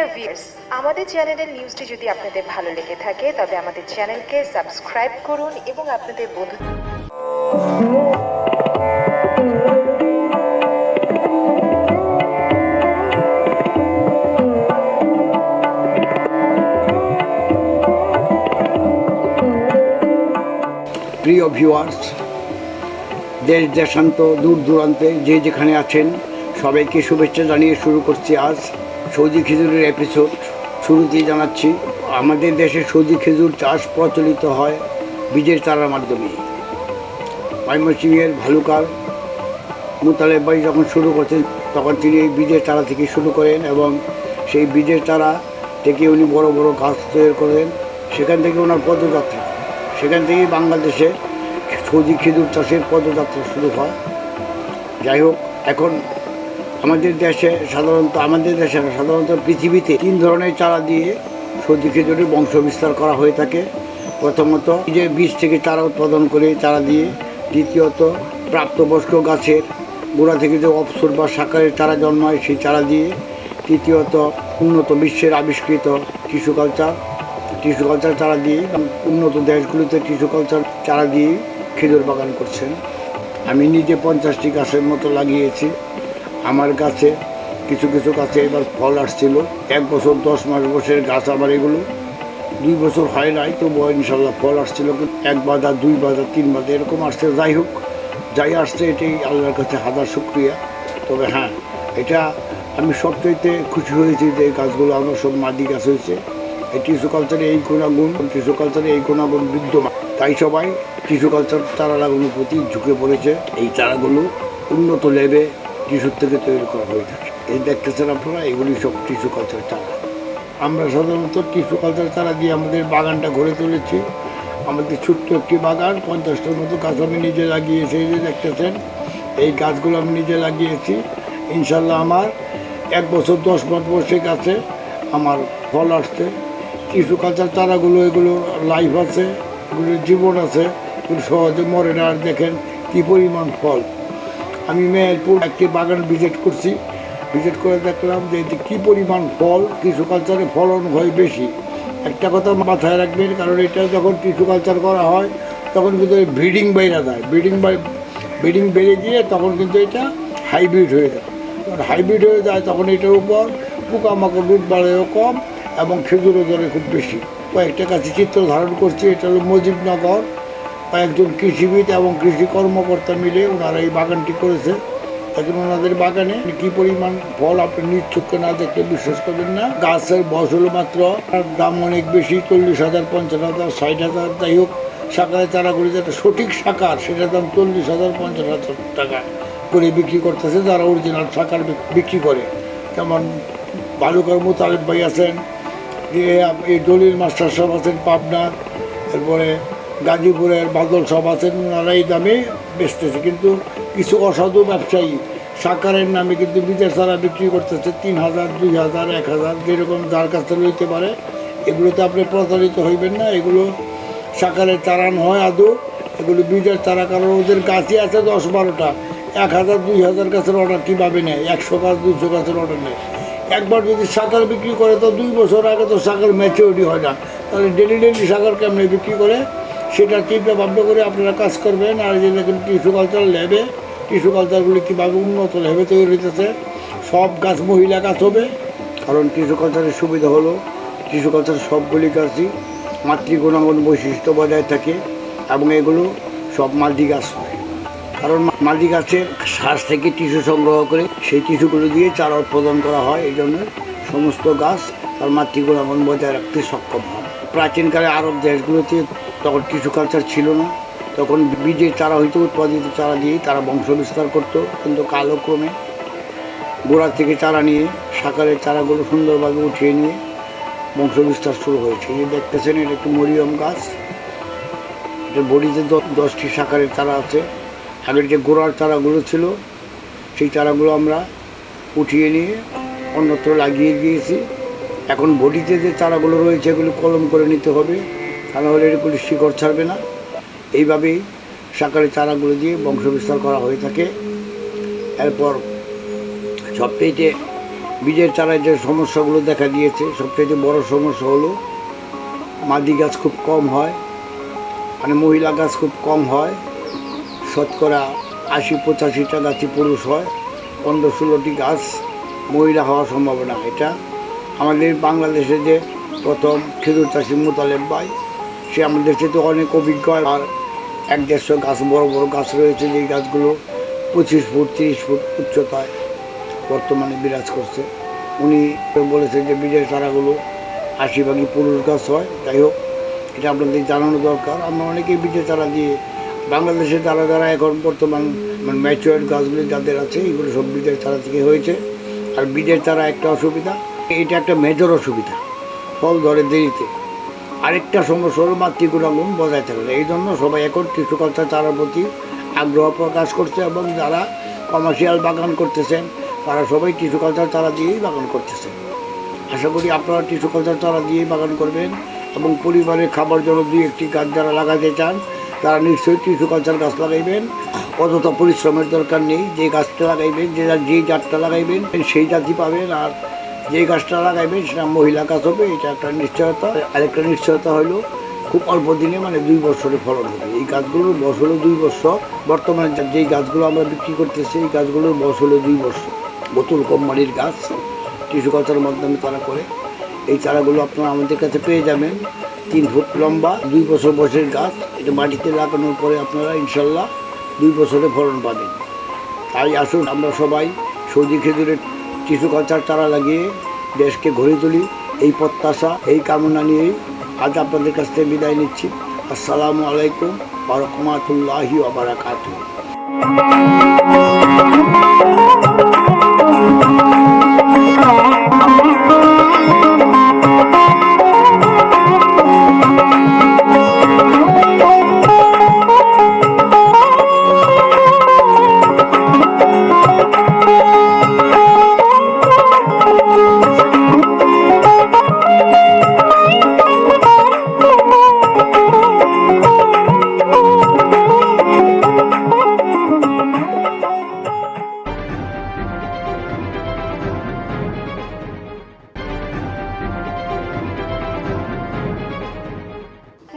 Dear viewers আমাদের চ্যানেলের নিউজটি যদি আপনাদের ভালো লেগে থাকে, তবে আমাদের চ্যানেলকে সাবস্ক্রাইব করুন এবং আপনাদের বন্ধু প্রিয় ভিউয়ার্স দেশ, দেশান্ত, দূর দূরান্তে যে যেখানে আছেন, সবাইকে শুভেচ্ছা জানিয়ে শুরু করছি আজ। সৌদি খেজুরের এপিসোড শুরুতেই জানাচ্ছি, আমাদের দেশে সৌদি খেজুর চাষ প্রচলিত হয় বীজের চারার মাধ্যমে। ময়মনসিংহের ভালুকার মুতালেব ভাই যখন শুরু করতেন তখন তিনি এই বীজের চারা থেকে শুরু করেন এবং সেই বীজের চারা থেকে উনি বড় বড় গাছ তৈরি করেন। সেখান থেকে ওনার পদযাত্রা, সেখান থেকেই বাংলাদেশে সৌদি খেজুর চাষের পদযাত্রা শুরু হয়। যাই হোক, এখন আমাদের দেশে সাধারণত, আমাদের দেশে সাধারণত পৃথিবীতে তিন ধরনের চারা দিয়ে সৌদি খেজুরের বংশ বিস্তার করা হয়ে থাকে। প্রথমত যে বীজ থেকে চারা উৎপাদন করে চারা দিয়ে, দ্বিতীয়ত, প্রাপ্তবয়স্ক গাছের গোড়া থেকে যে অপসর বা সাকারের চারা জন্মায় সেই চারা দিয়ে, তৃতীয়ত, উন্নত বিশ্বের আবিষ্কৃত টিস্যু কালচার টিস্যু কালচার চারা দিয়ে উন্নত দেশগুলিতে টিস্যু কালচার চারা দিয়ে খেজুর বাগান করছেন। আমি নিজে পঞ্চাশটি গাছের মতো লাগিয়েছি। আমার গাছে কিছু কিছু গাছে এবার ফল আসছিল। এক বছর, দশ মাস বছরের গাছ আমার এগুলো। দুই বছর হয় নাই তো ইনশাল্লাহ ফল আসছিল। এক বাধা, দুই বাধা, তিন বাধা এরকম আসছে। যাই হোক, যাই আসছে এটাই আল্লাহর কাছে হাজার শুক্রিয়া। তবে হ্যাঁ এটা আমি সবচাইতে খুশি হয়েছি যে এই গাছগুলো আমার সব মাদি গাছ হয়েছে। এই টিস্যু কালচারে এই গুণাগুণ টিস্যু কালচারে এই গুণাগুণ বিদ্যমান। তাই সবাই টিস্যু কালচার চারা লাগানোর প্রতি ঝুঁকে পড়েছে। এই চারাগুলো উন্নত লেবে টিস্যুর থেকে তৈরি করা হয়ে থাকে। এই দেখতেছেন আপনারা, এগুলি সব টিস্যু কালচার চারা। আমরা সাধারণত টিস্যু কালচার চারা দিয়ে আমাদের বাগানটা গড়ে তুলেছি। আমাদের ছোট্ট একটি বাগান, পঞ্চাশটার মতো গাছ আমি নিজে লাগিয়েছি যে দেখতেছেন, এই গাছগুলো আমি নিজে লাগিয়েছি। ইনশাল্লাহ আমার এক বছর, দশ মাস বসে গাছে, আমার ফল আসছে। টিস্যু কালচার চারাগুলো, এগুলো লাইফ আছে, এগুলোর জীবন আছে সহজে মরে না। আর দেখেন কী পরিমাণ ফল। আমি মেহেরপুর একটি বাগান ভিজিট করছি। ভিজিট করে দেখলাম যে কী পরিমাণ ফল টিস্যু কালচারে ফলন হয় বেশি। একটা কথা মাথায় রাখবেন, কারণ এটা যখন টিস্যু কালচার করা হয়, তখন কিন্তু ব্রিডিং বেড়ে যায়। ব্রিডিং ব্রিডিং বেড়ে গিয়ে তখন কিন্তু এটা হাইব্রিড হয়ে যায়। যখন হাইব্রিড হয়ে যায়, তখন এটার উপর পোকামাকড় রুট বাড়েও কম এবং খেজুরও ধরে খুব বেশি। কয়েকটা কাছে চিত্র ধারণ করছি, এটা হলো মুজিবনগর। কয়েকজন কৃষিবিদ এবং কৃষি কর্মকর্তা মিলে ওনারা এই বাগানটি করেছে। এখন ওনাদের বাগানে কি পরিমাণ ফল আপনি নিজ না দেখলে বিশ্বাস করবেন না। গাছের বয়স হলো মাত্র, তার দাম অনেক বেশি, চল্লিশ হাজার, পঞ্চাশ হাজার, ষাট হাজার, যাই হোক সাকারে চারাগুলি যেটা সঠিক সাকার সেটার দাম চল্লিশ হাজার, পঞ্চাশ হাজার টাকা করে বিক্রি করতেছে যারা অরিজিনাল শাখার বিক্রি করে। যেমন বালুকার মোতালেব ভাই আছেন এই দলিল মাস্টার সব আছেন পাবনা, এরপরে গাজীপুরের বাদল সব আছেন ওনারা দামে বেচতেছে। কিন্তু কিছু অসাধু ব্যবসায়ী সাকারের নামে কিন্তু বিদেশ তারা বিক্রি করতেছে, তিন হাজার, দুই হাজার, এক হাজার, যেরকম যার কাছে লইতে পারে, এগুলোতে আপনি প্রতারিত হইবেন না। এগুলো সাকারের চারান নয় আদৌ, এগুলো বীজের চারা কারণ ওদের গাছই আছে দশ বারোটা। এক হাজার, দুই হাজার গাছের অর্ডার কীভাবে নেয়? একশো গাছ দুশো গাছের অর্ডার নেয়। একবার যদি সাকার বিক্রি করে, তো দুই বছর আগে তো সাকার ম্যাচিউরিটি হয় না। তাহলে ডেলি ডেলি সাকার কেমনে বিক্রি করে? সেটা চিন্তা ভাবনা করে আপনারা কাজ করবেন, আর যে দেখুন টিস্যু কালচার লেবে টিস্যু কালচারগুলি কীভাবে উন্নত লেবে তৈরি হইতেছে, সব গাছ মহিলা গাছ হবে, কারণ টিস্যু কালচারের সুবিধা হলো, টিস্যু কালচার সবগুলি গাছই মাতৃগুণাগুণ বৈশিষ্ট্য বজায় থাকে এবং এগুলো সব মাল্টি গাছ হয়। কারণ মাল্টি গাছের শ্বাস থেকে টিস্যু সংগ্রহ করে সেই টিস্যুগুলো দিয়ে চারা উৎপাদন করা হয়, এই জন্য সমস্ত গাছ তার মাতৃগুণাগুণ বজায় রাখতে সক্ষম হয়। প্রাচীনকালে আরব দেশগুলোতে তখন কিছু কালচার ছিল না। তখন বীজের চারা হইতে, উৎপাদিত চারা দিয়েই তারা বংশ বিস্তার করতো, কিন্তু কালক্রমে গোড়া থেকে চারা নিয়ে, সাকারের চারাগুলো সুন্দরভাবে উঠিয়ে নিয়ে বংশ বিস্তার শুরু হয়েছে। এই দেখতেছেন, এটা একটু মরিয়ম গাছ। এটা বড়িতে দশটি সাকারের চারা আছে। আগের যে গোড়ার চারাগুলো ছিল, সেই চারাগুলো আমরা উঠিয়ে নিয়ে অন্যত্র লাগিয়ে দিয়েছি। এখন বডিতে যে চারাগুলো রয়েছে, এগুলো কলম করে নিতে হবে। তা নাহলে এগুলি শিকড় ছাড়বে না। এইভাবেই সাকারের চারাগুলো দিয়ে বংশ বিস্তার করা হয়ে থাকে। এরপর সবচেয়ে বীজের চারায় যে সমস্যাগুলো দেখা দিয়েছে সবচেয়ে বড় সমস্যা হলো মাদি গাছ খুব কম হয় মানে মহিলা গাছ খুব কম হয়। শতকরা আশি পঁচাশিটা গাছই পুরুষ হয়। পনেরো ষোলোটি গাছ মহিলা হওয়ার সম্ভাবনা। এটা আমাদের বাংলাদেশে যে প্রথম খেজুর চাষি মোতালেব ভাই সে আমাদের সাথে অনেক অভিজ্ঞ, আর এক দেড়শো গাছ, বড় বড় গাছ রয়েছে যেই গাছগুলো পঁচিশ ফুট, তিরিশ ফুট উচ্চতায় বর্তমানে বিরাজ করছে। উনি বলেছেন যে বীজের চারাগুলো আশি ভাগই পুরুষ গাছ হয়, যাই হোক, এটা আপনাদের জানানো দরকার। আমরা অনেকেই বীজের চারা দিয়ে বাংলাদেশে যারা যারা এখন বর্তমান মানে ম্যাচুয়ার গাছগুলি যাদের আছে, এগুলো সব বীজের চারা থেকে হয়েছে। আর বীজের চারা একটা অসুবিধা, এটা একটা মেজর অসুবিধা, ফল ধরে দেরিতে। আরেকটা সমস্যা হলো মাতৃগুণাগুণ বজায় থাকে। না এই জন্য সবাই এখন টিস্যু কালচার চারার প্রতি আগ্রহ প্রকাশ করছে এবং যারা কমার্শিয়াল বাগান করতেছেন, তারা সবাই টিস্যু কালচার চারা দিয়েই বাগান করতেছেন। আশা করি আপনারা টিস্যু কালচার চারা দিয়েই বাগান করবেন এবং পরিবারের খাবার জন্য দুই একটি গাছ যারা লাগাতে চান, তারা নিশ্চয়ই টিস্যু কালচার গাছ লাগাইবেন। অযথা পরিশ্রমের দরকার নেই। যে গাছটা লাগাইবেন যে যে জাতটা লাগাইবেন, সেই জাতই পাবেন। আর যে গাছটা লাগাইবেন সেটা মহিলা গাছ হবে, এটা একটা নিশ্চয়তা। আরেকটা নিশ্চয়তা হলো, খুব অল্প দিনে মানে দুই বছরে ফলন হবে। এই গাছগুলোর বয়স হলো দুই বছর। বর্তমানে যেই গাছগুলো আমরা বিক্রি করতেছি, এই গাছগুলোর বয়স হলো দুই বছর। বোতল কোম্পানির গাছ, টিস্যু কালচারের মাধ্যমে তারা করে। এই চারাগুলো আপনারা আমাদের কাছে পেয়ে যাবেন। তিন ফুট লম্বা, দুই বছর বয়সের গাছ। এটা মাটিতে লাগানোর পরে আপনারা ইনশাল্লাহ দুই বছরে ফলন পাবেন। তাই আসুন আমরা সবাই সৌদি খেজুরের টিস্যু কালচার তারা লাগিয়ে দেশকে গড়ে তুলি। এই প্রত্যাশা, এই কামনা নিয়ে আজ আপনাদের কাছ থেকে বিদায় নিচ্ছি। আসসালামু আলাইকুম আরকমাতুল্লাহি আবরাকাতুহ